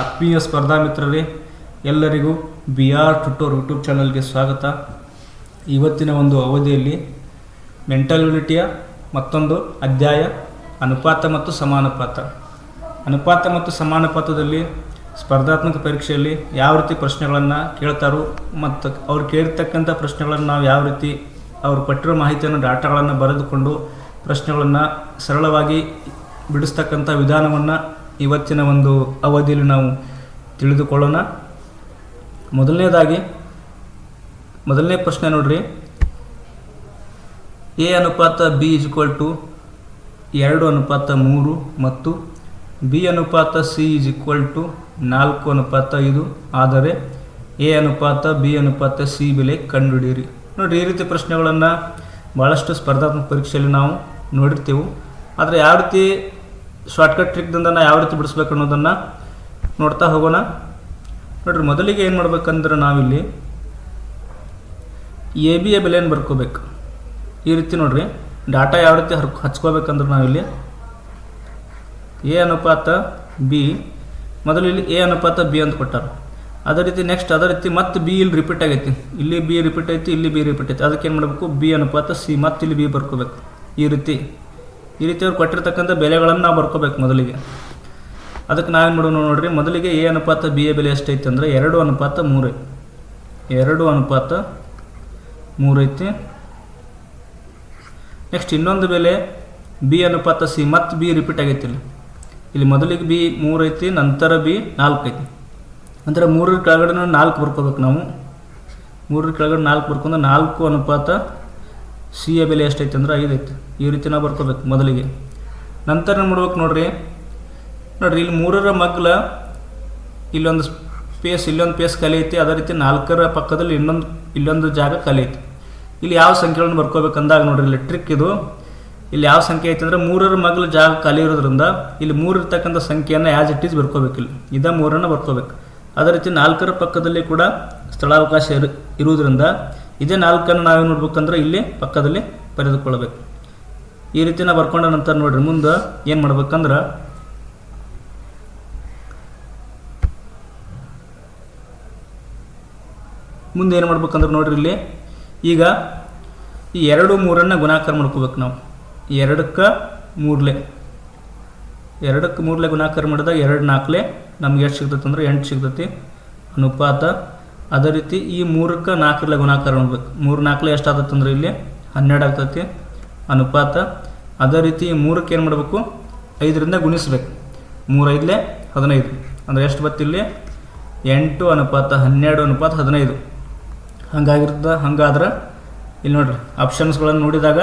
ಆತ್ಮೀಯ ಸ್ಪರ್ಧಾ ಮಿತ್ರರೇ, ಎಲ್ಲರಿಗೂ ಬಿ ಆರ್ ಟುಟೋರ್ ಯೂಟ್ಯೂಬ್ ಚಾನಲ್ಗೆ ಸ್ವಾಗತ. ಇವತ್ತಿನ ಒಂದು ಅವಧಿಯಲ್ಲಿ ಮೆಂಟಲ್ ಯೂನಿಟಿಯ ಮತ್ತೊಂದು ಅಧ್ಯಾಯ, ಅನುಪಾತ ಮತ್ತು ಸಮಾನುಪಾತ. ಅನುಪಾತ ಮತ್ತು ಸಮಾನುಪಾತದಲ್ಲಿ ಸ್ಪರ್ಧಾತ್ಮಕ ಪರೀಕ್ಷೆಯಲ್ಲಿ ಯಾವ ರೀತಿ ಪ್ರಶ್ನೆಗಳನ್ನು ಕೇಳ್ತಾರೋ ಮತ್ತು ಅವ್ರು ಕೇಳಿರ್ತಕ್ಕಂಥ ಪ್ರಶ್ನೆಗಳನ್ನು ನಾವು ಯಾವ ರೀತಿ ಅವರು ಕೊಟ್ಟಿರೋ ಮಾಹಿತಿಯನ್ನು, ಡಾಟಾಗಳನ್ನು ಬರೆದುಕೊಂಡು ಪ್ರಶ್ನೆಗಳನ್ನು ಸರಳವಾಗಿ ಬಿಡಿಸ್ತಕ್ಕಂಥ ವಿಧಾನವನ್ನು ಇವತ್ತಿನ ಒಂದು ಅವಧಿಯಲ್ಲಿ ನಾವು ತಿಳಿದುಕೊಳ್ಳೋಣ. ಮೊದಲನೇದಾಗಿ, ಮೊದಲನೇ ಪ್ರಶ್ನೆ ನೋಡ್ರಿ. ಎ ಅನುಪಾತ, ಬಿ ಈಕ್ವಲ್ ಟು ಎರಡು ಅನುಪಾತ ಮೂರು ಮತ್ತು ಬಿ ಅನುಪಾತ, ಸಿ ಇಸ್ ಈಕ್ವಲ್ ಟು ನಾಲ್ಕು ಅನುಪಾತ ಐದು. ಆದರೆ ಎ ಅನುಪಾತ, ಬಿ ಅನುಪಾತ, ಸಿ ಬೆಲೆ ಕಂಡುಹಿಡಿಯಿರಿ. ನೋಡಿರಿ, ಈ ರೀತಿ ಪ್ರಶ್ನೆಗಳನ್ನು ಭಾಳಷ್ಟು ಸ್ಪರ್ಧಾತ್ಮಕ ಪರೀಕ್ಷೆಯಲ್ಲಿ ನಾವು ನೋಡಿರ್ತೀವಿ. ಆದರೆ ಯಾವ ರೀತಿ ಶಾರ್ಟ್ಕಟ್ ಟ್ರಿಕ್ದಿಂದ ನಾ ಯಾವ ರೀತಿ ಬಿಡಿಸ್ಬೇಕು ಅನ್ನೋದನ್ನು ನೋಡ್ತಾ ಹೋಗೋಣ. ನೋಡ್ರಿ, ಮೊದಲಿಗೆ ಏನು ಮಾಡ್ಬೇಕಂದ್ರೆ ನಾವಿಲ್ಲಿ ಎ ಬಿ ಎ ಬೆಲೆಯನ್ನು ಬರ್ಕೋಬೇಕು. ಈ ರೀತಿ ನೋಡ್ರಿ, ಡಾಟಾ ಯಾವ ರೀತಿ ಹರ್ ಹಚ್ಕೋಬೇಕಂದ್ರೆ ನಾವಿಲ್ಲಿ ಎ ಅನುಪಾತ ಬಿ ಮೊದಲು ಇಲ್ಲಿ ಎ ಅನುಪಾತ ಬಿ ಅಂತ ಕೊಟ್ಟಾರ. ಅದೇ ರೀತಿ ನೆಕ್ಸ್ಟ್ ಅದೇ ರೀತಿ ಮತ್ತೆ ಬಿ ಇಲ್ಲಿ ರಿಪೀಟ್ ಆಗೈತಿ. ಇಲ್ಲಿ ಬಿ ರಿಪೀಟ್ ಐತಿ, ಇಲ್ಲಿ ಬಿ ರಿಪೀಟ್ ಐತಿ. ಅದಕ್ಕೆ ಏನು ಮಾಡಬೇಕು? ಬಿ ಅನುಪಾತ ಸಿ ಮತ್ತೆ ಇಲ್ಲಿ ಬಿ ಬರ್ಕೋಬೇಕು. ಈ ರೀತಿ. ಈ ರೀತಿ ಅವ್ರು ಕೊಟ್ಟಿರ್ತಕ್ಕಂಥ ಬೆಲೆಗಳನ್ನು ನಾವು ಬರ್ಕೋಬೇಕು ಮೊದಲಿಗೆ. ಅದಕ್ಕೆ ನಾವೇನು ಮಾಡೋಣ ನೋಡ್ರಿ, ಮೊದಲಿಗೆ ಎ ಅನುಪಾತ, ಬಿ ಎ ಬೆಲೆ ಎಷ್ಟೈತೆ ಅಂದರೆ ಎರಡು ಅನುಪಾತ ಮೂರು. ಎರಡು ಅನುಪಾತ ಮೂರೈತಿ ನೆಕ್ಸ್ಟ್ ಇನ್ನೊಂದು ಬೆಲೆ, ಬಿ ಅನುಪಾತ ಸಿ, ಮತ್ತು ಬಿ ರಿಪೀಟ್ ಆಗೈತಿ ಇಲ್ಲಿ. ಇಲ್ಲಿ ಮೊದಲಿಗೆ ಬಿ ಮೂರು ಐತಿ, ನಂತರ ಬಿ ನಾಲ್ಕು ಐತಿ. ಅಂದರೆ ಮೂರರ ಕೆಳಗಡೆ ನಾಲ್ಕು ಬರ್ಕೋಬೇಕು ನಾವು. ಮೂರರ ಕೆಳಗಡೆ ನಾಲ್ಕು ಬರ್ಕೊಂಡು ನಾಲ್ಕು ಅನುಪಾತ ಸಿ ಎ ಬೆಲೆ ಎಷ್ಟೈತೆ ಅಂದ್ರೆ ಐದು ಐತೆ ಈ ರೀತಿ ನಾವು ಬರ್ಕೋಬೇಕು ಮೊದಲಿಗೆ. ನಂತರ ಏನು ಮಾಡ್ಬೇಕು ನೋಡ್ರಿ? ನೋಡ್ರಿ, ಇಲ್ಲಿ ಮೂರರ ಮಗ್ಲ ಇಲ್ಲೊಂದು ಸ್ಪೇಸ್ ಇಲ್ಲೊಂದು ಪೇಸ್ ಖಾಲಿ ಐತಿ. ಅದೇ ರೀತಿ ನಾಲ್ಕರ ಪಕ್ಕದಲ್ಲಿ ಇನ್ನೊಂದು, ಇಲ್ಲೊಂದು ಜಾಗ ಖಾಲಿ ಐತಿ. ಇಲ್ಲಿ ಯಾವ ಸಂಖ್ಯೆಗಳನ್ನು ಬರ್ಕೋಬೇಕು ಅಂದಾಗ ನೋಡ್ರಿ, ಇಲ್ಲಿ ಟ್ರಿಕ್ ಇದು. ಇಲ್ಲಿ ಯಾವ ಸಂಖ್ಯೆ ಐತೆ ಅಂದ್ರೆ ಮೂರರ ಮಗ್ಲ ಜಾಗ ಖಾಲಿ ಇರೋದ್ರಿಂದ ಇಲ್ಲಿ ಮೂರು ಇರ್ತಕ್ಕಂಥ ಸಂಖ್ಯೆಯನ್ನು ಆ್ಯಸ್ ಇಟ್ ಈಸ್ ಬರ್ಕೋಬೇಕಿಲ್ಲ ಇದ ಮೂರನ್ನು ಬರ್ಕೋಬೇಕು. ಅದೇ ರೀತಿ ನಾಲ್ಕರ ಪಕ್ಕದಲ್ಲಿ ಕೂಡ ಸ್ಥಳಾವಕಾಶ ಇರು, ಇರುವುದರಿಂದ ಇದೇ ನಾಲ್ಕನ್ನು ನಾವೇನು ನೋಡ್ಬೇಕಂದ್ರೆ ಇಲ್ಲಿ ಪಕ್ಕದಲ್ಲಿ ಬರೆದುಕೊಳ್ಳಬೇಕು. ಈ ರೀತಿ ನಾವು ಬರ್ಕೊಂಡ ನಂತರ ನೋಡ್ರಿ, ಮುಂದೆ ಏನು ಮಾಡ್ಬೇಕಂದ್ರೆ ಮುಂದೆ ಏನು ಮಾಡ್ಬೇಕಂದ್ರೆ ನೋಡ್ರಿ ಇಲ್ಲಿ, ಈಗ ಈ ಎರಡು ಮೂರನ್ನು ಗುಣಾಕಾರ ಮಾಡ್ಕೋಬೇಕು ನಾವು. ಎರಡಕ್ಕೆ ಮೂರಲೆ. ಎರಡಕ್ಕೆ ಮೂರಲೆ ಗುಣಾಕಾರ ಮಾಡಿದಾಗ ಎರಡು ನಾಲ್ಕಲೆ ನಮ್ಗೆ ಎಷ್ಟು ಸಿಗ್ತೈತೆ ಅಂದ್ರೆ ಎಂಟು ಸಿಗ್ತೈತಿ. ಅನುಪಾತ ಅದೇ ರೀತಿ ಈ ಮೂರಕ್ಕೆ ನಾಲ್ಕರಲ್ಲಿ ಗುಣಾಕಾರ ಮಾಡ್ಬೇಕು ಮೂರು ನಾಲ್ಕಲೆ ಎಷ್ಟು ಆಗ್ತೈತೆ ಅಂದ್ರೆ ಇಲ್ಲಿ ಹನ್ನೆರಡು ಆಗ್ತೈತಿ, ಅನುಪಾತ. ಅದೇ ರೀತಿ ಈ ಮೂರಕ್ಕೆ ಏನು ಮಾಡಬೇಕು? ಐದರಿಂದ ಗುಣಿಸ್ಬೇಕು. ಮೂರು ಐದಲೆ ಹದಿನೈದು. ಅಂದರೆ ಎಷ್ಟು ಬತ್ತಿಲ್ಲಿ ಎಂಟು ಅನುಪಾತ ಹನ್ನೆರಡು ಅನುಪಾತ ಹದಿನೈದು. ಹಂಗಾಗಿರ್ತದೆ, ಹಂಗಾದ್ರೆ ಇಲ್ಲಿ ನೋಡ್ರಿ ಆಪ್ಷನ್ಸ್ಗಳನ್ನು ನೋಡಿದಾಗ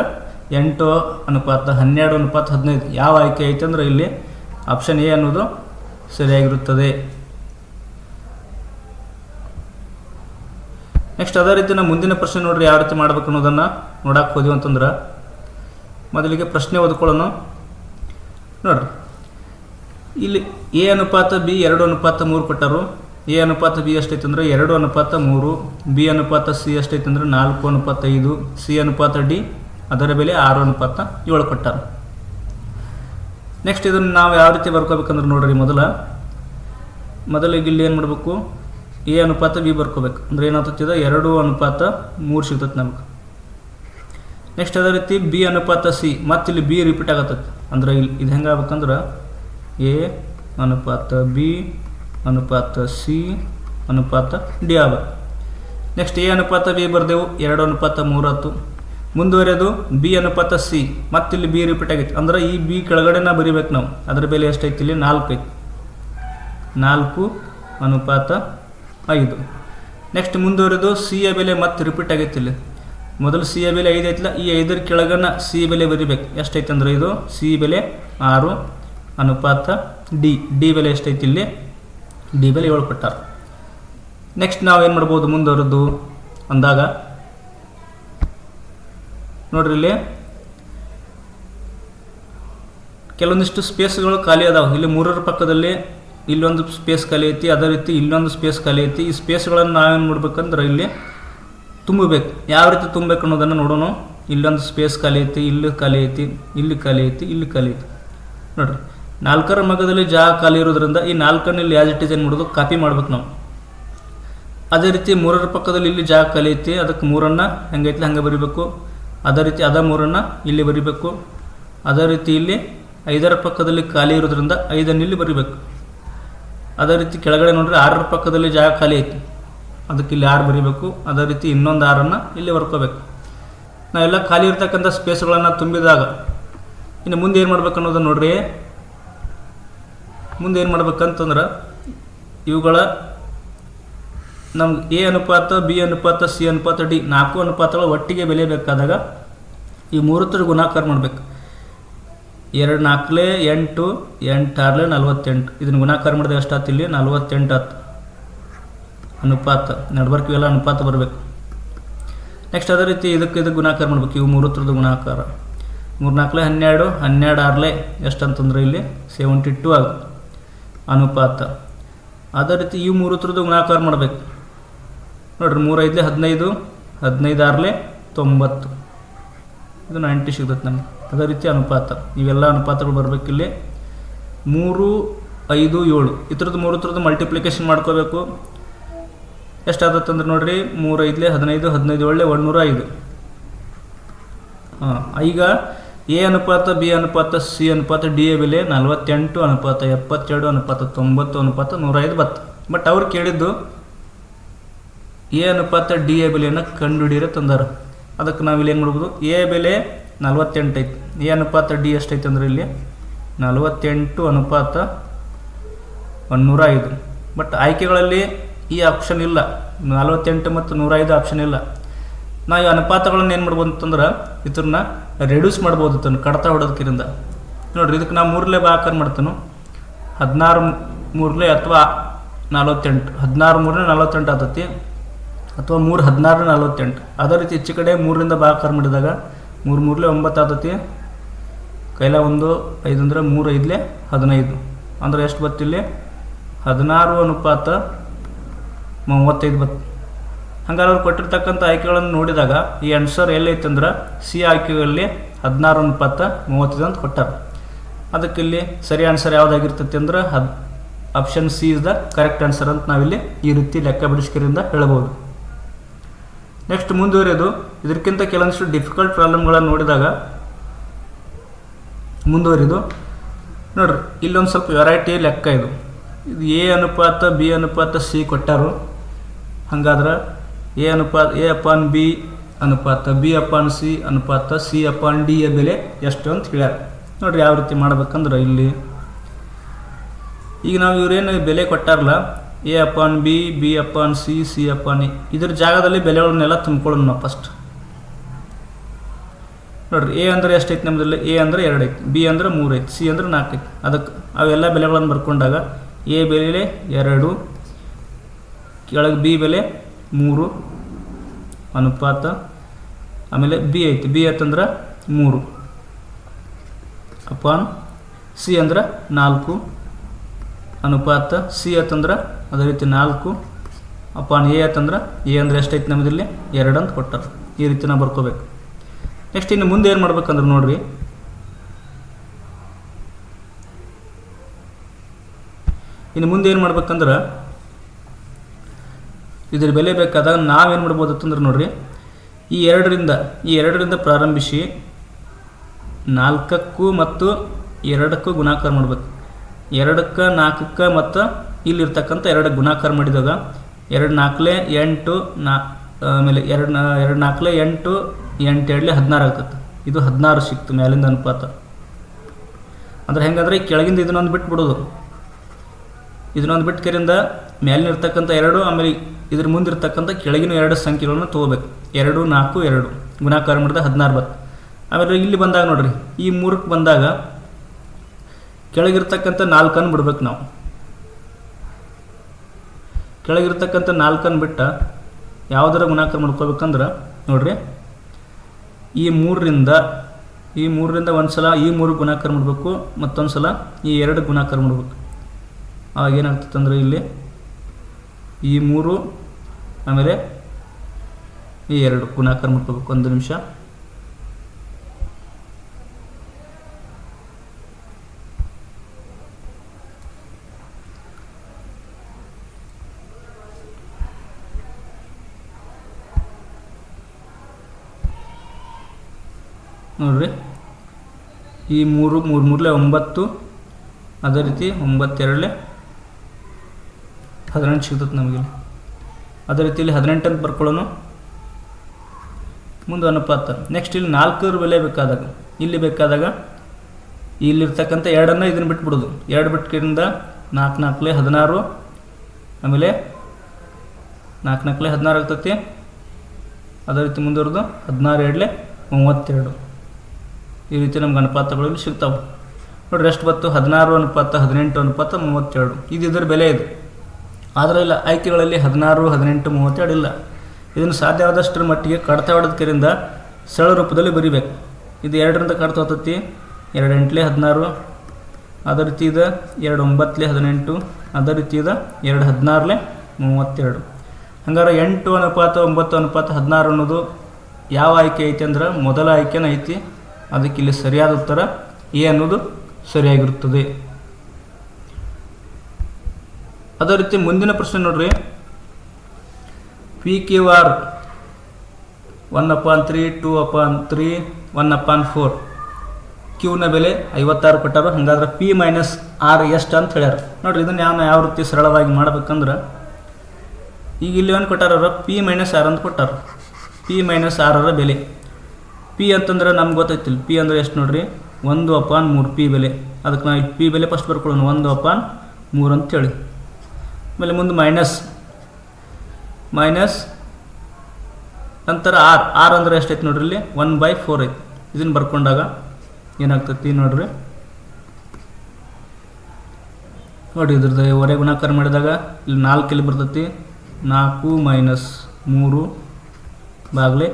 ಎಂಟು ಅನುಪಾತ ಹನ್ನೆರಡು ಅನುಪಾತ ಹದಿನೈದು ಯಾವ ಆಯ್ಕೆ ಐತೆ ಅಂದ್ರೆ ಇಲ್ಲಿ ಆಪ್ಷನ್ ಎ ಅನ್ನೋದು ಸರಿಯಾಗಿರುತ್ತದೆ. ನೆಕ್ಸ್ಟ್ ಅದೇ ರೀತಿ ನಾವು ಮುಂದಿನ ಪ್ರಶ್ನೆ ನೋಡ್ರಿ ಯಾವ ರೀತಿ ಮಾಡ್ಬೇಕು ಅನ್ನೋದನ್ನು ನೋಡಕ್ಕೆ ಹೋದ್ವಿ ಅಂತಂದ್ರೆ ಮೊದಲಿಗೆ ಪ್ರಶ್ನೆ ಓದ್ಕೊಳ್ಳೋಣ. ನೋಡ್ರಿ. ಇಲ್ಲಿ ಎ ಅನುಪಾತ ಬಿ ಎರಡು ಅನುಪಾತ ಮೂರು ಕೊಟ್ಟರು. ಎ ಅನುಪಾತ ಬಿ ಎಷ್ಟೈತೆ ಅಂದ್ರೆ ಎರಡು ಅನುಪಾತ ಮೂರು, ಬಿ ಅನುಪಾತ ಸಿ ಎಷ್ಟೈತೆ ಅಂದ್ರೆ ನಾಲ್ಕು ಅನುಪಾತ ಐದು, ಸಿ ಅನುಪಾತ ಡಿ, ಅದರ ಬೆಲೆ ಆರು ಅನುಪಾತ ಏಳು ಕೊಟ್ಟರು. ನೆಕ್ಸ್ಟ್ ಇದನ್ನು ನಾವು ಯಾವ ರೀತಿ ಬರ್ಕೋಬೇಕಂದ್ರೆ ನೋಡ್ರಿ ಮೊದಲ. ಮೊದಲಿಗೆ ಇಲ್ಲಿ ಏನು ಮಾಡಬೇಕು? ಎ ಅನುಪಾತ, ಬಿ ಬರ್ಕೋಬೇಕು. ಅಂದ್ರೆ ಏನಾಗ್ತದೆ ಎರಡು ಅನುಪಾತ, ಮೂರು ಸಿಗ್ತದೆ ನಮ್ಗೆ. ನೆಕ್ಸ್ಟ್ ಅದೇ ರೀತಿ ಬಿ ಅನುಪಾತ, ಸಿ. ಮತ್ತೆ ಇಲ್ಲಿ ಬಿ ರಿಪೀಟ್ ಆಗತ್ತೆ ಅಂದ್ರೆ ಇಲ್ಲಿ ಇದು ಹೆಂಗೆ ಆಗ್ಬೇಕಂದ್ರೆ? ಎ ಅನುಪಾತ, ಬಿ ಅನುಪಾತ, ಸಿ ಅನುಪಾತ, ಡಿ ಆಗ್ಬೇಕು. ನೆಕ್ಸ್ಟ್ ಎ ಅನುಪಾತ, ಬಿ ಬರ್ದೆವು. ಎರಡು ಅನುಪಾತ ಮೂರತ್ತು ಮುಂದುವರೆದು ಬಿ ಅನುಪಾತ, ಸಿ. ಮತ್ತಿಲ್ಲಿ ಬಿ ರಿಪೀಟ್ ಆಗೈತೆ. ಅಂದ್ರೆ ಈ ಬಿ ಕೆಳಗಡೆನ ಬರಿಬೇಕು ನಾವು. ಅದರ ಬೆಲೆ ಎಷ್ಟೈತಿ ಇಲ್ಲಿ? ನಾಲ್ಕು ಐತಿ. ನಾಲ್ಕು ಅನುಪಾತ ಐದು ನೆಕ್ಸ್ಟ್ ಮುಂದುವರೆದು ಸಿ ಎ ಬೆಲೆ ಮತ್ತೆ ರಿಪೀಟ್ ಆಗೈತಿ ಇಲ್ಲಿ ಮೊದಲು ಸಿ ಎ ಬೆಲೆ ಐದು ಐತಿಲ್ಲ ಈ ಐದರ ಕೆಳಗನ ಸಿ ಬೆಲೆ ಬರಿಬೇಕು. ಎಷ್ಟೈತೆ ಅಂದ್ರೆ ಇದು? ಸಿ ಬೆಲೆ ಆರು, ಅನುಪಾತ ಡಿ ಡಿ ಬೆಲೆ ಎಷ್ಟೈತಿ ಇಲ್ಲಿ ಡಿ ಬೆಲೆ ಏಳು ಕೊಟ್ಟಾರ. ನೆಕ್ಸ್ಟ್ ನಾವು ಏನು ಮಾಡ್ಬೋದು ಮುಂದುವರೆದು? ಅಂದಾಗ, ನೋಡ್ರಿ ಇಲ್ಲಿ. ಕೆಲವೊಂದಿಷ್ಟು ಸ್ಪೇಸ್ಗಳು ಖಾಲಿ ಅದಾವೆ. ಇಲ್ಲಿ ಮೂರರ ಪಕ್ಕದಲ್ಲಿ ಇಲ್ಲೊಂದು ಸ್ಪೇಸ್ ಖಾಲಿ ಐತಿ ಅದೇ ರೀತಿ ಇಲ್ಲೊಂದು ಸ್ಪೇಸ್ ಖಾಲಿ ಐತಿ ಈ ಸ್ಪೇಸ್ಗಳನ್ನು ನಾವೇನು ಮಾಡ್ಬೇಕಂದ್ರೆ ಇಲ್ಲಿ ತುಂಬಬೇಕು. ಯಾವ ರೀತಿ ತುಂಬಬೇಕು ಅನ್ನೋದನ್ನು ನೋಡೋಣ. ಇಲ್ಲೊಂದು ಸ್ಪೇಸ್ ಖಾಲಿ ಐತಿ ಇಲ್ಲಿ ಖಾಲಿ ಐತಿ ಇಲ್ಲಿ ಖಾಲಿ ಐತಿ ಇಲ್ಲಿ ಖಾಲಿ ಐತಿ ನೋಡ್ರಿ, ನಾಲ್ಕರ ಮಗದಲ್ಲಿ ಜಾಗ ಖಾಲಿ ಇರೋದ್ರಿಂದ ಈ ನಾಲ್ಕನ್ನು ಇಲ್ಲಿ ಆಸ್ ಇಟ್ ಏನು ಮಾಡೋದು? ಕಾಪಿ ಮಾಡ್ಬೇಕು ನಾವು. ಅದೇ ರೀತಿ ಮೂರರ ಪಕ್ಕದಲ್ಲಿ ಇಲ್ಲಿ ಜಾಗ ಖಾಲಿ ಐತಿ ಅದಕ್ಕೆ ಮೂರನ್ನು ಹೆಂಗೈತಿ ಹಂಗೆ ಬರಿಬೇಕು. ಅದೇ ರೀತಿ ಅದ ಮೂರನ್ನು ಇಲ್ಲಿ ಬರಿಬೇಕು. ಅದೇ ರೀತಿ ಇಲ್ಲಿ ಐದರ ಪಕ್ಕದಲ್ಲಿ ಖಾಲಿ ಇರೋದ್ರಿಂದ ಐದನ್ನು ಇಲ್ಲಿ ಬರಿಬೇಕು. ಅದೇ ರೀತಿ ಕೆಳಗಡೆ ನೋಡ್ರಿ ಆರರ ಪಕ್ಕದಲ್ಲಿ ಜಾಗ ಖಾಲಿ ಐತಿ. ಅದಕ್ಕೆ ಇಲ್ಲಿ ಆರು ಬರಿಬೇಕು. ಅದೇ ರೀತಿ ಇನ್ನೊಂದು ಆರನ್ನು ಇಲ್ಲಿ ಬರ್ಕೋಬೇಕು ನಾವೆಲ್ಲ ಖಾಲಿ ಇರ್ತಕ್ಕಂಥ ಸ್ಪೇಸ್ಗಳನ್ನು ತುಂಬಿದಾಗ ಇನ್ನು ಮುಂದೆ ಏನು ಮಾಡ್ಬೇಕು ಅನ್ನೋದನ್ನು ನೋಡ್ರಿ. ಮುಂದೆ ಏನು ಮಾಡ್ಬೇಕಂತಂದ್ರೆ ಇವುಗಳ ನಮ್ಗೆ ಎ ಅನುಪಾತ, ಬಿ ಅನುಪಾತ, ಸಿ ಅನುಪಾತ, ಡಿ ನಾಲ್ಕು ಅನುಪಾತಗಳು ಒಟ್ಟಿಗೆ ಬೆಲೆಯಬೇಕಾದಾಗ ಈ ಮೂರತ್ತರ ಗುಣಾಕಾರ ಮಾಡಬೇಕು. ಎರಡು ನಾಲ್ಕಲೇ ಎಂಟು, ಎಂಟಾರ್ಲೆ ನಲ್ವತ್ತೆಂಟು. ಇದನ್ನು ಗುಣಾಕಾರ ಮಾಡಿದ್ರೆ ಎಷ್ಟಾಯ್ತು ಇಲ್ಲಿ? ನಲ್ವತ್ತೆಂಟು ಆಯ್ತು ಅನುಪಾತ ನಡ್ಬರ್ಕ್ ಎಲ್ಲ ಅನುಪಾತ ಬರಬೇಕು. ನೆಕ್ಸ್ಟ್ ಅದೇ ರೀತಿ ಇದಕ್ಕೆ ಇದಕ್ಕೆ ಗುಣಾಕಾರ ಮಾಡ್ಬೇಕು. ಇವು ಮೂರು ಥರದ ಗುಣಾಕಾರ. ಮೂರು ನಾಲ್ಕಲೆ ಹನ್ನೆರಡು ಹನ್ನೆರಡು ಆರ್ಲೆ ಎಷ್ಟಂತಂದ್ರೆ ಇಲ್ಲಿ? ಸೆವೆಂಟಿ ಟು ಆಗ ಅನುಪಾತ. ಅದೇ ರೀತಿ ಇವು ಮೂರು ಥರದ ಗುಣಾಕಾರ ಮಾಡಬೇಕು. ನೋಡ್ರಿ ಮೂರು ಐದಲೆ ಹದಿನೈದು ಹದಿನೈದು ಆರ್ಲೆ ತೊಂಬತ್ತು. ಇದು ನೈಂಟಿ ಸಿಗ್ತೈತೆ ನಮಗೆ. ಅದೇ ರೀತಿ ಅನುಪಾತ. ಇವೆಲ್ಲ ಅನುಪಾತಗಳು ಬರಬೇಕಿಲ್ಲಿ. ಮೂರು, ಐದು, ಏಳು. ಈ ಥರದ್ದು ಮೂರು ಥರದ್ದು ಮಲ್ಟಿಪ್ಲಿಕೇಶನ್ ಮಾಡ್ಕೋಬೇಕು. ಎಷ್ಟಾದತ್ತಂದ್ರೆ ನೋಡಿರಿ, ಮೂರು, ಐದಲೆ ಹದಿನೈದು ಹದಿನೈದು ಒಳ್ಳೆ ಒಂದುನೂರ ಐದು. ಹಾಂ, ಈಗ ಎ ಅನುಪಾತ, ಬಿ ಅನುಪಾತ, ಸಿ ಅನುಪಾತ, ಡಿ ಎ ಬೆಲೆ ನಲವತ್ತೆಂಟು ಅನುಪಾತ, ಎಪ್ಪತ್ತೆರಡು ಅನುಪಾತ, ತೊಂಬತ್ತು ಅನುಪಾತ ನೂರೈದು ಬತ್ತು ಬಟ್ ಅವ್ರು ಕೇಳಿದ್ದು ಎ ಅನುಪಾತ, ಡಿ ಎ ಬೆಲೆಯನ್ನು ಕಂಡುಹಿಡಿಯರೆ ತಂದಾರ. ಅದಕ್ಕೆ ನಾವು ಇಲ್ಲಿ ಏನು ಮಾಡ್ಬೋದು? ಎ ಬೆಲೆ ನಲ್ವತ್ತೆಂಟು ಐತಿ. ಈ ಅನುಪಾತ ಡಿ ಎಷ್ಟೈತೆ ಅಂದ್ರೆ ಇಲ್ಲಿ? ನಲವತ್ತೆಂಟು ಅನುಪಾತ ಒಂದುನೂರ ಐದು ಬಟ್ ಆಯ್ಕೆಗಳಲ್ಲಿ ಈ ಆಪ್ಷನ್ ಇಲ್ಲ. ನಲವತ್ತೆಂಟು ಮತ್ತು ನೂರೈದು ಆಪ್ಷನ್ ಇಲ್ಲ. ನಾವು ಈ ಅನುಪಾತಗಳನ್ನು ಏನು ಮಾಡ್ಬೋದು ಅಂತಂದ್ರೆ ಇದನ್ನ ರೆಡ್ಯೂಸ್ ಮಾಡ್ಬೋದು ಇದನ್ನು ಕಡತ ಹೊಡೋದಕ್ಕಿರಿಂದ ನೋಡ್ರಿ, ಇದಕ್ಕೆ ನಾವು ಮೂರಲೇ ಬಾಕರ್ ಮಾಡ್ತಾನು. ಹದಿನಾರು ಮೂರಲೇ ಅಥವಾ ನಲವತ್ತೆಂಟು. ಹದಿನಾರು ಮೂರನೇ ನಲವತ್ತೆಂಟು ಆತತಿ. ಅಥವಾ ಮೂರು ಹದಿನಾರು ನಲವತ್ತೆಂಟು. ಅದೇ ರೀತಿ ಹೆಚ್ಚು ಕಡೆ ಮೂರರಿಂದ ಬಾಕರ್ ಮಾಡಿದಾಗ ಮೂರು ಮೂರಲೇ ಒಂಬತ್ತು ಆಗ್ತೈತಿ ಕೈಲ ಒಂದು, ಐದು ಅಂದರೆ ಮೂರು ಐದಲೆ ಹದಿನೈದು. ಅಂದ್ರೆ ಎಷ್ಟು ಬತ್ತಿಲ್ಲಿ ಹದಿನಾರು ಅನುಪಾತ ಮೂವತ್ತೈದು ಬತ್ತು ಹಂಗಾರೆ ಅವ್ರು ಕೊಟ್ಟಿರ್ತಕ್ಕಂಥ ಆಯ್ಕೆಗಳನ್ನು ನೋಡಿದಾಗ ಈ ಆನ್ಸರ್ ಎಲ್ಲೈತಂದ್ರೆ ಸಿ ಆಯ್ಕೆಗಳಲ್ಲಿ ಹದಿನಾರು ಅನುಪಾತ ಮೂವತ್ತೈದು ಅಂತ ಕೊಟ್ಟಾರ. ಅದಕ್ಕೆ ಇಲ್ಲಿ ಸರಿ ಆನ್ಸರ್ ಯಾವುದಾಗಿರ್ತೈತಿ ಅಂದ್ರೆ ಹದ್ option C is the correct answer ಅಂತ ನಾವಿಲ್ಲಿ ಈ ರೀತಿ ಲೆಕ್ಕ ಬಿಡಿಸ್ಕರಿಂದ ಹೇಳ್ಬೋದು. ನೆಕ್ಸ್ಟ್ ಮುಂದುವರಿಯೋದು ಇದಕ್ಕಿಂತ ಕೆಲವೊಂದಿಷ್ಟು ಡಿಫಿಕಲ್ಟ್ ಪ್ರಾಬ್ಲಮ್ಗಳನ್ನು ನೋಡಿದಾಗ ಮುಂದುವರಿದು ನೋಡ್ರಿ, ಇಲ್ಲೊಂದು ಸ್ವಲ್ಪ ವೆರೈಟಿ ಲೆಕ್ಕ ಇದು. ಇದು ಎ ಅನುಪಾತ ಬಿ ಅನುಪಾತ ಸಿ ಕೊಟ್ಟಾರು. ಹಾಗಾದ್ರೆ ಎ ಅನುಪಾತ ಎ ಅಪಾನ್ ಬಿ ಅನುಪಾತ ಬಿ ಅಪಾನ್ ಸಿ ಅನುಪಾತ ಸಿ ಅಪಾನ್ ಡಿ ಯ ಬೆಲೆ ಎಷ್ಟು ಅಂತ ಹೇಳ್ಯಾರ. ನೋಡ್ರಿ ಯಾವ ರೀತಿ ಮಾಡ್ಬೇಕಂದ್ರೆ ಇಲ್ಲಿ. ಈಗ ನಾವು ಇವ್ರೇನು ಬೆಲೆ ಕೊಟ್ಟಾರಲ್ಲ A upon B B upon C C upon E ಇದ್ರ ಜಾಗದಲ್ಲಿ ಬೆಲೆಗಳನ್ನೆಲ್ಲ ತುಂಬಿಕೊಳ್ಳೋಣ ನಾವು ಫಸ್ಟ್ ನೋಡ್ರಿ ಎ ಅಂದರೆ ಎಷ್ಟೈತಿ ನಮ್ಮದಲ್ಲಿ ಎ ಅಂದರೆ ಎರಡು ಐತಿ ಬಿ ಅಂದ್ರೆ ಮೂರು ಐತಿ ಸಿ ಅಂದ್ರೆ ನಾಲ್ಕು ಐತಿ ಅದಕ್ಕೆ ಅವೆಲ್ಲ ಬೆಲೆಗಳನ್ನು ಬರ್ಕೊಂಡಾಗ ಎ ಬೆಲೆ ಎರಡು, ಕೆಳಗೆ ಬಿ ಬೆಲೆ ಮೂರು, ಅನುಪಾತ, ಆಮೇಲೆ ಬಿ ಐತಿ. ಬಿ ಅಂತಂದ್ರೆ ಮೂರು. ಅಪಾನ್ ಸಿ ಅಂದ್ರೆ ನಾಲ್ಕು, ಅನುಪಾತ ಸಿ ಅಂತಂದ್ರೆ ಅದೇ ರೀತಿ ನಾಲ್ಕು ಅಪಾನ್ ಎ ಅಂತಂದ್ರೆ ಎ ಅಂದ್ರೆ ಎಷ್ಟೈತೆ ನಮ್ಮದಿಲ್ಲಿ ಎರಡು ಅಂತ ಕೊಟ್ಟರು. ಈ ರೀತಿ ನಾವು ಬರ್ಕೋಬೇಕು. ನೆಕ್ಸ್ಟ್ ಇನ್ನು ಮುಂದೆ ಏನು ಮಾಡ್ಬೇಕಂದ್ರೆ ನೋಡ್ರಿ. ಇನ್ನು ಮುಂದೆ ಏನು ಮಾಡ್ಬೇಕಂದ್ರೆ ಇದ್ರ ಬೆಲೆ ಬೇಕಾದಾಗ ನಾವೇನು ಮಾಡ್ಬೋದು ಅಂತಂದ್ರೆ ನೋಡ್ರಿ. ಈ ಎರಡರಿಂದ ಈ ಎರಡರಿಂದ ಪ್ರಾರಂಭಿಸಿ ನಾಲ್ಕಕ್ಕೂ ಮತ್ತು ಎರಡಕ್ಕೂ ಗುಣಾಕಾರ ಮಾಡ್ಬೇಕು. ಎರಡಕ್ಕೆ, ನಾಲ್ಕಕ್ಕೆ ಮತ್ತು ಇಲ್ಲಿರ್ತಕ್ಕಂಥ ಎರಡು ಗುಣಾಕಾರ ಮಾಡಿದಾಗ ಎರಡು ನಾಲ್ಕಲೆ ಎಂಟು ನಾ ಆಮೇಲೆ ಎರಡು ನಾ ಎರಡು ನಾಲ್ಕಲೆ ಎಂಟು ಎಂಟು ಎರಡಲೆ ಹದಿನಾರು ಆಗ್ತದೆ ಇದು ಹದಿನಾರು ಸಿಕ್ತು ಮೇಲಿಂದ ಅನುಪಾತ. ಅಂದ್ರೆ ಹೆಂಗಂದ್ರೆ ಈ ಕೆಳಗಿಂದ ಇದನ್ನೊಂದು ಬಿಟ್ಟು ಬಿಡೋದು ಇದನ್ನೊಂದು ಬಿಟ್ಟು ಕೆರಿಂದ ಮೇಲಿನಿರ್ತಕ್ಕಂಥ ಎರಡು, ಆಮೇಲೆ ಇದ್ರ ಮುಂದಿರ್ತಕ್ಕಂಥ ಕೆಳಗಿನ ಎರಡು ಸಂಖ್ಯೆಗಳನ್ನು ತೊಗೋಬೇಕು. ಎರಡು, ನಾಲ್ಕು, ಎರಡು. ಗುಣಾಕಾರ ಮಾಡಿದ ಹದಿನಾರು ಬತ್ತು ಆಮೇಲೆ ಇಲ್ಲಿ ಬಂದಾಗ ನೋಡ್ರಿ, ಈ ಮೂರಕ್ಕೆ ಬಂದಾಗ ಕೆಳಗಿರ್ತಕ್ಕಂಥ ನಾಲ್ಕನ್ನು ಬಿಡ್ಬೇಕು ನಾವು. ಕೆಳಗಿರ್ತಕ್ಕಂಥ ನಾಲ್ಕನ್ನು ಬಿಟ್ಟ ಯಾವುದರ ಗುಣಾಕಾರ ಮಾಡ್ಕೋಬೇಕಂದ್ರೆ ನೋಡ್ರಿ, ಈ ಮೂರರಿಂದ ಈ ಮೂರರಿಂದ ಒಂದು ಸಲ ಈ ಮೂರು ಗುಣಾಕಾರ ಮಾಡಬೇಕು ಮತ್ತೊಂದು ಸಲ ಈ ಎರಡು ಗುಣಾಕಾರ ಮಾಡಬೇಕು. ಆವಾಗ ಏನಾಗ್ತದೆ ಅಂದರೆ ಇಲ್ಲಿ ಈ ಮೂರು, ಆಮೇಲೆ ಈ ಎರಡು ಗುಣಾಕಾರ ಮಾಡ್ಕೋಬೇಕು ಒಂದು ನಿಮಿಷ ನೋಡ್ರಿ ಈ ಮೂರು ಮೂರು, ಮೂರಲೆ ಒಂಬತ್ತು, ಅದೇ ರೀತಿ ಒಂಬತ್ತೆರಡಲೆ ಹದಿನೆಂಟು ಸಿಗ್ತದೆ ನಮಗೆ ಅದೇ ರೀತಿ ಇಲ್ಲಿ ಹದಿನೆಂಟು ಅಂತ ಬರ್ಕೊಳ್ಳೋಣ ಮುಂದೆ ಅನುಪಾತ ನೆಕ್ಸ್ಟ್ ಇಲ್ಲಿ ನಾಲ್ಕರ ಬೆಲೆ ಬೇಕಾದಾಗ, ಇಲ್ಲಿ ಬೇಕಾದಾಗ ಇಲ್ಲಿರ್ತಕ್ಕಂಥ ಎರಡನ್ನು ಇದನ್ನು ಬಿಟ್ಬಿಡೋದು. ಎರಡು ಬಿಟ್ಟಿಂದ ನಾಲ್ಕು, ನಾಲ್ಕಲೆ ಹದಿನಾರು, ಆಮೇಲೆ ನಾಲ್ಕು, ನಾಲ್ಕಲೆ ಹದಿನಾರು ಆಗ್ತೈತಿ. ಅದೇ ರೀತಿ ಮುಂದುವರೆದು ಹದಿನಾರು ಎರಡಲೆ ಮೂವತ್ತೆರಡು ಈ ರೀತಿ ನಮ್ಗೆ ಅನುಪಾತಗಳಲ್ಲಿ ಸಿಗ್ತಾವೆ. ನೋಡಿ ಎಷ್ಟು ಬತ್ತು? ಹದಿನಾರು ಅನುಪಾತ, ಹದಿನೆಂಟು ಅನುಪಾತ, ಮೂವತ್ತೆರಡು. ಇದು ಇದರ ಬೆಲೆ ಇದು. ಆದರೆ ಇಲ್ಲ, ಆಯ್ಕೆಗಳಲ್ಲಿ ಹದಿನಾರು, ಹದಿನೆಂಟು, ಮೂವತ್ತೆರಡು ಇಲ್ಲ. ಇದನ್ನು ಸಾಧ್ಯವಾದಷ್ಟರ ಮಟ್ಟಿಗೆ ಕಡತ ಹೊಡೆದಕರಿಂದ ಸರಳ ರೂಪದಲ್ಲಿ ಬರಿಬೇಕು. ಇದು ಎರಡರಿಂದ ಕಡತ ಹೋಗ್ತೈತಿ ಎರಡು ಎಂಟ್ಲೆ ಹದಿನಾರು. ಅದೇ ರೀತಿ ಇದೆ ಎರಡು ಒಂಬತ್ತಲೆ ಹದಿನೆಂಟು. ಅದೇ ರೀತಿ ಇದೆ ಎರಡು ಹದಿನಾರಲೆ ಮೂವತ್ತೆರಡು. ಹಂಗಾರೆ ಎಂಟು ಅನುಪಾತ, ಒಂಬತ್ತು ಅನುಪಾತ, ಹದಿನಾರು ಅನ್ನೋದು ಯಾವ ಆಯ್ಕೆ ಐತಿ ಅಂದ್ರೆ ಮೊದಲ ಆಯ್ಕೆನ ಐತಿ. ಅದಕ್ಕೆ ಇಲ್ಲಿ ಸರಿಯಾದ ಉತ್ತರ ಎ ಅನ್ನೋದು ಸರಿಯಾಗಿರುತ್ತದೆ. ಅದೇ ರೀತಿ ಮುಂದಿನ ಪ್ರಶ್ನೆ ನೋಡ್ರಿ. P Q R one upon three two upon three one upon four ಕ್ಯೂನ ಬೆಲೆ ಐವತ್ತಾರು ಕೊಟ್ಟಾರು, ಹಾಗಾದ್ರೆ ಪಿ ಮೈನಸ್ ಆರ್ ಎಷ್ಟು ಅಂತ ಹೇಳ್ಯಾರ. ನೋಡ್ರಿ, ಇದನ್ನು ಯಾವ ಯಾವ ರೀತಿ ಸರಳವಾಗಿ ಮಾಡ್ಬೇಕಂದ್ರೆ ಈಗ ಇಲ್ಲಿ ಏನು ಕೊಟ್ಟಾರ ಪಿ ಮೈನಸ್ ಆರ್ ಅಂತ ಕೊಟ್ಟಾರ. ಪಿ ಮೈನಸ್ ಆರರ ಬೆಲೆ. ಪಿ ಅಂತಂದ್ರೆ ನಮ್ಗೆ ಗೊತ್ತೈತಿಲ್ಲ ಪಿ ಅಂದ್ರೆ ಎಷ್ಟು ನೋಡ್ರಿ? ಒಂದು ಅಪಾನ್ ಮೂರು ಪಿ ಬೆಲೆ. ಅದಕ್ಕೆ ನಾವು ಪಿ ಬೆಲೆ ಫಸ್ಟ್ ಬರ್ಕೊಳ್ಳೋಣ ಒಂದು ಅಪಾನ್ ಮೂರು ಅಂತೇಳಿ. ಆಮೇಲೆ ಮುಂದೆ ಮೈನಸ್ ಮೈನಸ್ ನಂತರ ಆರ್ ಆರ್ ಅಂದ್ರೆ ಎಷ್ಟೈತೆ ನೋಡ್ರಿ ಇಲ್ಲಿ? ಒನ್ ಬೈ ಫೋರ್ ಐತಿ. ಇದನ್ನು ಬರ್ಕೊಂಡಾಗ ಏನಾಗ್ತೈತಿ ನೋಡ್ರಿ? ನೋಡಿ ಇದ್ರದ್ದು ಹೊರೆ ಗುಣಾಕಾರ ಮಾಡಿದಾಗ ಇಲ್ಲಿ ನಾಲ್ಕು ಇಲ್ಲಿ ಬರ್ತೈತಿ. ನಾಲ್ಕು ಮೈನಸ್ ಮೂರು ಬಾಗ್ಲೆ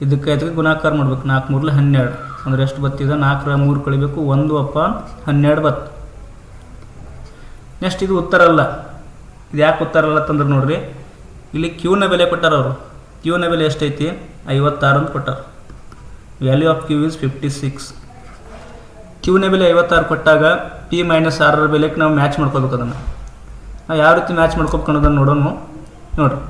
ಇದಕ್ಕೆ ಇದಕ್ಕೆ ಗುಣಾಕಾರ ಮಾಡ್ಬೇಕು. ನಾಲ್ಕು ಮೂರಲೆ ಹನ್ನೆರಡು. ಅಂದ್ರೆ ಎಷ್ಟು ಬತ್ತಿದೆ ನಾಲ್ಕರ ಮೂರು ಕಳಿಬೇಕು. ಒಂದು ಅಪ್ಪ ಹನ್ನೆರಡು ಬತ್ತು. ನೆಕ್ಸ್ಟ್ ಇದು ಉತ್ತರ ಅಲ್ಲ. ಇದು ಯಾಕೆ ಉತ್ತರ ಅಲ್ಲ ಅಂತಂದ್ರೆ ನೋಡ್ರಿ. ಇಲ್ಲಿ ಕ್ಯೂನ ಬೆಲೆ ಕೊಟ್ಟಾರ ಅವರು. ಕ್ಯೂನ ಬೆಲೆ ಎಷ್ಟೈತಿ? ಐವತ್ತಾರು ಅಂತ ಕೊಟ್ಟಾರ. Value of Q is fifty six ಕ್ಯೂನ ಬೆಲೆ ಐವತ್ತಾರು ಕೊಟ್ಟಾಗ ಪಿ ಮೈನಸ್ ಆರರ ಬೆಲೆಗೆ ನಾವು ಮ್ಯಾಚ್ ಮಾಡ್ಕೋಬೇಕು ಅದನ್ನು. ನಾವು ಯಾವ ರೀತಿ ಮ್ಯಾಚ್ ಮಾಡ್ಕೋಬೇಕು ಅನ್ನೋದನ್ನು ನೋಡೋಣ. ನೋಡ್ರಿ.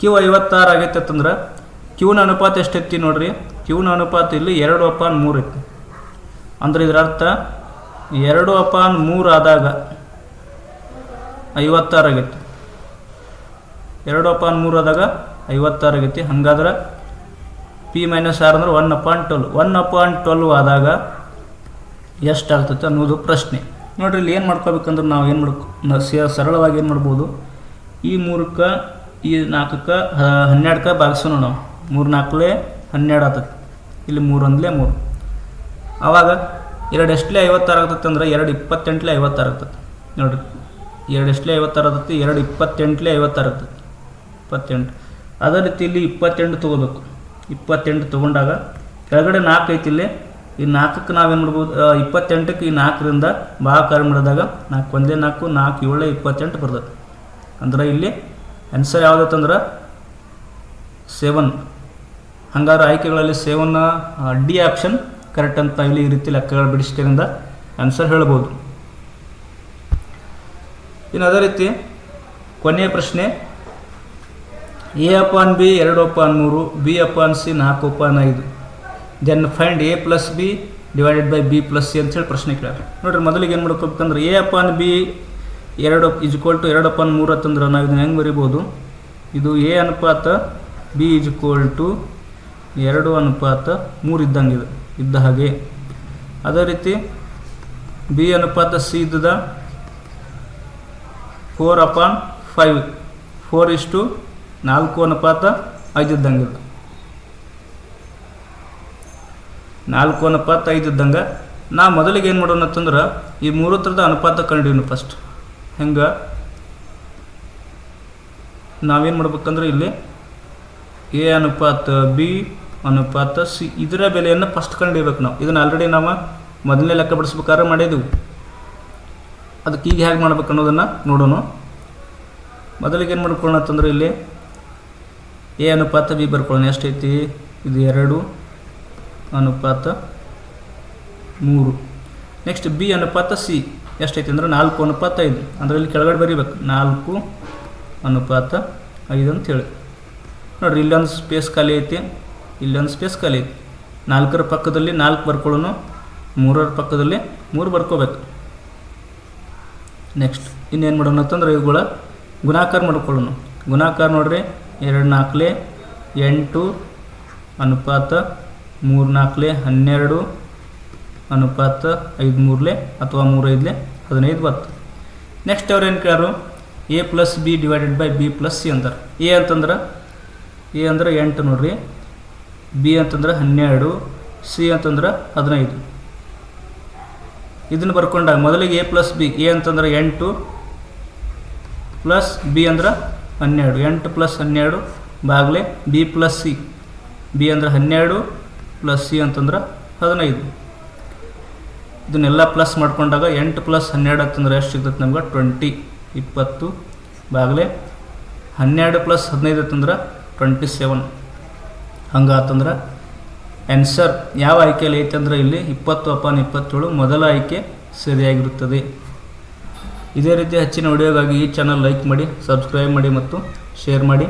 ಕ್ಯೂ ಐವತ್ತಾರು ಆಗೈತೆ ಅಂತಂದ್ರೆ ಕ್ಯೂನ ಅನುಪಾತ ಎಷ್ಟೈತಿ ನೋಡ್ರಿ? ಕ್ಯೂನ ಅನುಪಾತ ಇಲ್ಲಿ ಎರಡು ಅಪಾನ್ ಮೂರು ಐತಿ. ಅಂದ್ರೆ ಇದರ ಅರ್ಥ ಎರಡು ಅಪಾನ್ ಮೂರು ಆದಾಗ ಐವತ್ತಾರು ಆಗೈತಿ. ಎರಡು ಅಪಾನ್ ಮೂರು ಆದಾಗ ಐವತ್ತಾರು ಆಗೈತಿ. ಹಂಗಾದ್ರೆ ಪಿ ಮೈನಸ್ ಆರ್ ಅಂದ್ರೆ one upon twelve one upon twelve ಆದಾಗ ಎಷ್ಟು ಆಗ್ತೈತೆ ಅನ್ನೋದು ಪ್ರಶ್ನೆ. ನೋಡ್ರಿ, ಇಲ್ಲಿ ಏನು ಮಾಡ್ಕೋಬೇಕಂದ್ರೆ ನಾವು ಏನು ಮಾಡ್ಕೊ ಸರಳವಾಗಿ ಏನು ಮಾಡ್ಬೋದು? ಈ ಮೂರಕ್ಕೆ, ಈ ನಾಲ್ಕಕ್ಕೆ ಹನ್ನೆರಡಕ್ಕೆ ಭಾಗಿಸೋಣ ನಾವು. ಮೂರು ನಾಲ್ಕಲೇ ಹನ್ನೆರಡು ಆಗ್ತೈತಿ ಇಲ್ಲಿ ಮೂರು ಒಂದಲೇ ಮೂರು. ಆವಾಗ ಎರಡು ಎಷ್ಟಲೇ ಐವತ್ತಾರು ಆಗ್ತೈತೆ ಅಂದ್ರೆ ಎರಡು ಇಪ್ಪತ್ತೆಂಟಲೇ ಐವತ್ತಾರು ಆಗ್ತೈತಿ. ನೋಡಿರಿ. ಎರಡು ಎಷ್ಟಲೇ ಐವತ್ತಾರು ಆಗ್ತೈತಿ, ಎರಡು ಇಪ್ಪತ್ತೆಂಟಲೇ ಐವತ್ತಾರು ಆಗ್ತದೆ ಇಪ್ಪತ್ತೆಂಟು. ಅದೇ ರೀತಿ ಇಲ್ಲಿ ಇಪ್ಪತ್ತೆಂಟು ತೊಗೋಬೇಕು. ಇಪ್ಪತ್ತೆಂಟು ತೊಗೊಂಡಾಗ ಕೆಳಗಡೆ ನಾಲ್ಕು ಐತಿ ಇಲ್ಲಿ. ಈ ನಾಲ್ಕಕ್ಕೆ ನಾವೇನು ಮಾಡ್ಬೋದು? ಇಪ್ಪತ್ತೆಂಟಕ್ಕೆ ಈ ನಾಲ್ಕರಿಂದ ಭಾಗಾಕಾರ ಮಾಡಿದಾಗ ನಾಲ್ಕು ಒಂದೇ ನಾಲ್ಕು ನಾಲ್ಕು ಏಳೇ ಇಪ್ಪತ್ತೆಂಟು ಬರ್ತದೆ. ಅಂದ್ರೆ ಇಲ್ಲಿ ಆನ್ಸರ್ ಯಾವುದೈತಂದ್ರೆ ಸೆವೆನ್ ಹಂಗಾರೆ ಆಯ್ಕೆಗಳಲ್ಲಿ ಸೇವನ್ನ ಡಿ ಆಪ್ಷನ್, ಕರೆಕ್ಟ್ ಅಂತ ಇಲ್ಲಿ ಈ ರೀತಿ ಲೆಕ್ಕಗಳು ಬಿಡಿಸ್ಕರಿಂದ ಆನ್ಸರ್ ಹೇಳ್ಬೋದು. ಇನ್ನು ಅದೇ ರೀತಿ ಕೊನೆಯ ಪ್ರಶ್ನೆ, ಎ ಅಪಾನ್ ಬಿ, ಎರಡು ಅಪಾನ್ ಮೂರು, ಬಿ ಅಪಾನ್ ಸಿ, ನಾಲ್ಕು ಅಪಾನ್ ಐದು. Then find A plus B divided by B plus C ಅಂತೇಳಿ ಪ್ರಶ್ನೆ ಕೇಳ್ಯಾರ. ನೋಡ್ರಿ ಮೊದಲಿಗೆ ಏನು ಮಾಡ್ಕೋಬೇಕಂದ್ರೆ ಎ ಅಪಾನ್ ಬಿ ಎರಡು ಇಜ್ಕೋಲ್ ಟು ಎರಡು ಅಪಾನ್ ಮೂರು ಅಂತಂದ್ರೆ ನಾವು ಇದನ್ನ ಹೆಂಗೆ ಬರಿಬೋದು ಇದು ಎ ಅನುಪಾತ, ಬಿ ಇಜ್ಕೋಲ್ ಟು ಎರಡು ಅನುಪಾತ ಮೂರು ಇದ್ದಂಗೆ ಇದು, ಇದ್ದ ಹಾಗೆ. ಅದೇ ರೀತಿ ಬಿ ಅನುಪಾತ ಸಿ ಇದ್ದದ ಫೋರ್ ಅಪಾನ್ ಫೈವ್ ಫೋರ್ ಇಷ್ಟು ನಾಲ್ಕು ಅನುಪಾತ ಐದು ಇದ್ದಂಗೆ ಇದು. ನಾಲ್ಕು ಅನುಪಾತ ಐದು ಇದ್ದಂಗೆ, ನಾ ಮೊದಲಿಗೆ ಏನು ಮಾಡೋಣ ಅಂತಂದ್ರೆ ಈ ಮೂರು ಥರದ ಅನುಪಾತ ಕಂಡಿವ್ನು ಫಸ್ಟ್ ಹೆಂಗೆ? ನಾವೇನು ಮಾಡ್ಬೇಕಂದ್ರೆ ಇಲ್ಲಿ ಎ ಅನುಪಾತ ಬಿ ಅನುಪಾತ ಸಿ ಇದರ ಬೆಲೆಯನ್ನು ಫಸ್ಟ್ ಕಂಡಿಡ್ಬೇಕು ನಾವು. ಇದನ್ನು ಆಲ್ರೆಡಿ ನಾವು ಮೊದಲನೇ ಲೆಕ್ಕ ಬಿಡಿಸ್ಬೇಕಾದ್ರೆ ಮಾಡಿದೆವು. ಅದಕ್ಕೆ ಈಗ ಹೇಗೆ ಮಾಡ್ಬೇಕು ಅನ್ನೋದನ್ನು ನೋಡೋಣ. ಮೊದಲಿಗೆ ಏನು ಮಾಡ್ಕೊಳ್ಳೋಣ ಅಂತಂದ್ರೆ ಇಲ್ಲಿ ಎ ಅನುಪಾತ, ಬಿ ಬರ್ಕೊಳ್ಳೋಣ. ಎಷ್ಟೈತಿ ಇದು ಎರಡು. ಅನುಪಾತ ಮೂರು. ನೆಕ್ಸ್ಟ್ ಬಿ ಅನುಪಾತ ಸಿ. ಎಷ್ಟೈತಿ ಅಂದ್ರೆ ನಾಲ್ಕು ಅನುಪಾತ ಐದು. ಅಂದ್ರೆ ಇಲ್ಲಿ ಕೆಳಗಡೆ ಬರೀಬೇಕು. ನಾಲ್ಕು ಅನುಪಾತ ಐದು ಅಂತ ಹೇಳಿ. ನೋಡ್ರಿ ಇಲ್ಲೊಂದು ಸ್ಪೇಸ್ ಖಾಲಿ ಐತಿ. ಇಲ್ಲೊಂದು ಸ್ಪೇಸ್ ಖಾಲಿ. ಐತಿ ನಾಲ್ಕರ ಪಕ್ಕದಲ್ಲಿ ನಾಲ್ಕು ಬರ್ಕೊಳ್ಳೋನು, ಮೂರರ ಪಕ್ಕದಲ್ಲಿ ಮೂರು ಬರ್ಕೋಬೇಕು. ನೆಕ್ಸ್ಟ್ ಇನ್ನೇನು ಮಾಡೋಣ ಅಂತಂದ್ರೆ ಇವುಗಳ ಗುಣಾಕಾರ ಮಾಡ್ಕೊಳ್ಳೋಣ. ಗುಣಾಕಾರ ನೋಡ್ರಿ, ಎರಡು ನಾಲ್ಕಲೆ ಎಂಟು, ಅನುಪಾತ ಮೂರು ನಾಲ್ಕಲೆ ಹನ್ನೆರಡು, ಅನುಪಾತ ಐದು ಮೂರಲೆ ಅಥವಾ ಮೂರು ಐದಲೆ ಹದಿನೈದು ಬತ್ತು. ನೆಕ್ಸ್ಟ್ ಅವ್ರು ಏನು ಕೇಳಾರು A plus B divided by B plus C ಅಂತಾರೆ. ಎ ಅಂತಂದ್ರೆ ಎ ಅಂದ್ರೆ ಎಂಟು ನೋಡ್ರಿ. ಬಿ ಅಂತಂದ್ರೆ ಹನ್ನೆರಡು, ಸಿ ಅಂತಂದ್ರೆ ಹದಿನೈದು. ಇದನ್ನು ಬರ್ಕೊಂಡಾಗ ಮೊದಲಿಗೆ ಎ ಪ್ಲಸ್ ಬಿ, ಎ ಅಂತಂದ್ರೆ ಎಂಟು, ಪ್ಲಸ್ ಬಿ ಅಂದ್ರೆ ಹನ್ನೆರಡು. ಎಂಟು ಪ್ಲಸ್ ಹನ್ನೆರಡು ಬಾಗಲೇ ಬಿ ಪ್ಲಸ್ ಸಿ. ಬಿ ಅಂದ್ರೆ ಹನ್ನೆರಡು, ಪ್ಲಸ್ ಸಿ ಅಂತಂದ್ರೆ ಹದಿನೈದು. ಇದನ್ನೆಲ್ಲ ಪ್ಲಸ್ ಮಾಡ್ಕೊಂಡಾಗ ಎಂಟು ಪ್ಲಸ್ ಹನ್ನೆರಡು ಅಂತಂದ್ರೆ ಎಷ್ಟು ಸಿಗ್ತೈತೆ ನಮ್ಗೆ? ಟ್ವೆಂಟಿ, ಇಪ್ಪತ್ತು ಬಾಗಲೇ ಹನ್ನೆರಡು ಪ್ಲಸ್ ಹದಿನೈದು ಅಂತಂದ್ರೆ ಟ್ವೆಂಟಿ ಸೆವೆನ್. ಹಂಗಾತಂದ್ರೆ ಆನ್ಸರ್ ಯಾವ ಆಯ್ಕೆಯಲ್ಲಿ ಐತಂದ್ರೆ ಇಲ್ಲಿ ಇಪ್ಪತ್ತು ಅಪಾನ್ ಇಪ್ಪತ್ತೇಳು ಮೊದಲ ಆಯ್ಕೆ ಸರಿಯಾಗಿರುತ್ತದೆ. ಇದೇ ರೀತಿ ಹೆಚ್ಚಿನ ವಿಡಿಯೋಗಾಗಿ ಈ ಚಾನಲ್ ಲೈಕ್ ಮಾಡಿ ಸಬ್ಸ್ಕ್ರೈಬ್ ಮಾಡಿ ಮತ್ತು ಶೇರ್ ಮಾಡಿ.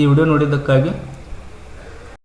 ಈ ವಿಡಿಯೋ ನೋಡಿದ್ದಕ್ಕಾಗಿ